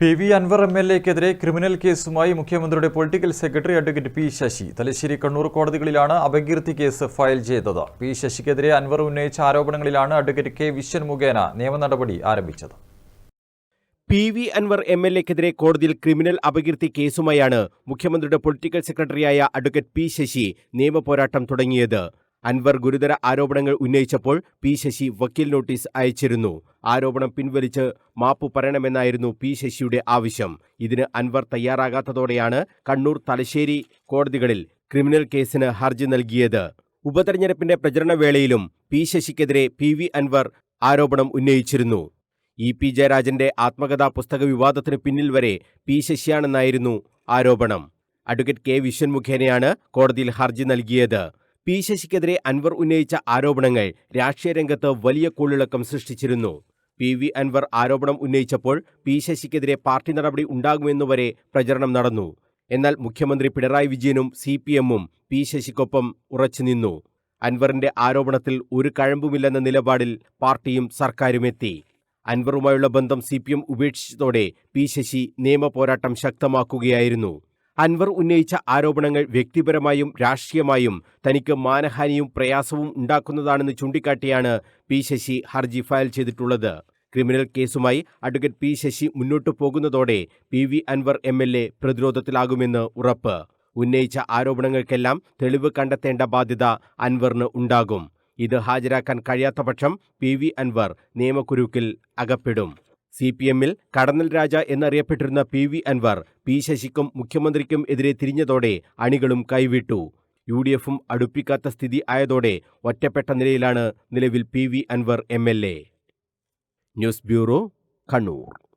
P V Anvar M L എക്കെതിരെ criminal കേസുമായി മുഖ്യമന്ത്രിയുടെ political secretary advocate P Sasi. Thalassery Kannur കോടതികളിലാണ് അപകീർത്തി case file ചെയ്തത്. P ശശിക്കെതിരെ അൻവർ ഉന്നയിച്ച ആരോപണങ്ങളിലാണ് അഡ്വക്കേറ്റ് കെ വിശ്വൻ മുഖേന നിയമ നടപടി ആരംഭിച്ചത്. P V Anvar M L എക്കെതിരെ കോടതിയിൽ ക്രിമിനൽ അപകീർത്തി കേസുമായാണ് മുഖ്യമന്ത്രിയുടെ പൊളിറ്റിക്കൽ സെക്രട്ടറിയായ അഡ്വക്കേറ്റ് പി ശശി നിയമപോരാട്ടം തുടങ്ങിയത്. അൻവർ ഗുരുതര ആരോപണങ്ങൾ ഉന്നയിച്ചപ്പോൾ പി ശശി വക്കീൽ നോട്ടീസ് അയച്ചിരുന്നു. ആരോപണം പിൻവലിച്ച് മാപ്പു പറയണമെന്നായിരുന്നു പി ശശിയുടെ ആവശ്യം. ഇതിന് അൻവർ തയ്യാറാകാത്തതോടെയാണ് കണ്ണൂർ തലശ്ശേരി കോടതികളിൽ ക്രിമിനൽ കേസിന് ഹർജി നൽകിയത്. ഉപതെരഞ്ഞെടുപ്പിന്റെ പ്രചരണവേളയിലും പി ശശിക്കെതിരെ പി വി അൻവർ ആരോപണം ഉന്നയിച്ചിരുന്നു. ഇ പി ജയരാജന്റെ ആത്മകഥാ പുസ്തക വിവാദത്തിന് പിന്നിൽ വരെ പി ശശിയാണെന്നായിരുന്നു ആരോപണം. അഡ്വക്കേറ്റ് കെ വിശ്വൻ മുഖേനയാണ് കോടതിയിൽ ഹർജി നൽകിയത്. പി ശശിക്കെതിരെ അൻവർ ഉന്നയിച്ച ആരോപണങ്ങൾ രാഷ്ട്രീയ രംഗത്ത് വലിയ കൂളിളക്കം സൃഷ്ടിച്ചിരുന്നു. പി വി അൻവർ ആരോപണം ഉന്നയിച്ചപ്പോൾ പി ശശിക്കെതിരെ പാർട്ടി നടപടി ഉണ്ടാകുമെന്നുവരെ പ്രചരണം നടന്നു. എന്നാൽ മുഖ്യമന്ത്രി പിണറായി വിജയനും സി പി എമ്മും പി ശശിക്കൊപ്പം ഉറച്ചുനിന്നു അൻവറിന്റെ ആരോപണത്തിൽ ഒരു കഴമ്പുമില്ലെന്ന നിലപാടിൽ പാർട്ടിയും സർക്കാരുമെത്തി അൻവറുമായുള്ള ബന്ധം സി പി എം ഉപേക്ഷിച്ചതോടെ പി ശശി നിയമപോരാട്ടം ശക്തമാക്കുകയായിരുന്നു. അൻവർ ഉന്നയിച്ച ആരോപണങ്ങൾ വ്യക്തിപരമായും രാഷ്ട്രീയമായും തനിക്ക് മാനഹാനിയും പ്രയാസവും ഉണ്ടാക്കുന്നതാണെന്ന് ചൂണ്ടിക്കാട്ടിയാണ് പി ശശി ഹർജി ഫയൽ ചെയ്തിട്ടുള്ളത്. ക്രിമിനൽ കേസുമായി അഡ്വക്കേറ്റ് പി ശശി മുന്നോട്ടു പോകുന്നതോടെ P V Anvar M L A പ്രതിരോധത്തിലാകുമെന്ന് ഉറപ്പ്. ഉന്നയിച്ച ആരോപണങ്ങൾക്കെല്ലാം തെളിവ് കണ്ടെത്തേണ്ട ബാധ്യത അൻവറിന് ഉണ്ടാകും. ഇത് ഹാജരാക്കാൻ കഴിയാത്ത പക്ഷം പി വി അൻവർ നിയമക്കുരുക്കിൽ അകപ്പെടും. സി പി എമ്മിൽ കടന്നൽ രാജ എന്നറിയപ്പെട്ടിരുന്ന പി വി അൻവർ പി ശശിക്കും മുഖ്യമന്ത്രിക്കും എതിരെ തിരിഞ്ഞതോടെ അണികളും കൈവിട്ടു. യു ഡി എഫും അടുപ്പിക്കാത്ത സ്ഥിതി ആയതോടെ ഒറ്റപ്പെട്ട നിലയിലാണ് നിലവിൽ P V Anvar M L A. News bureau Kannur.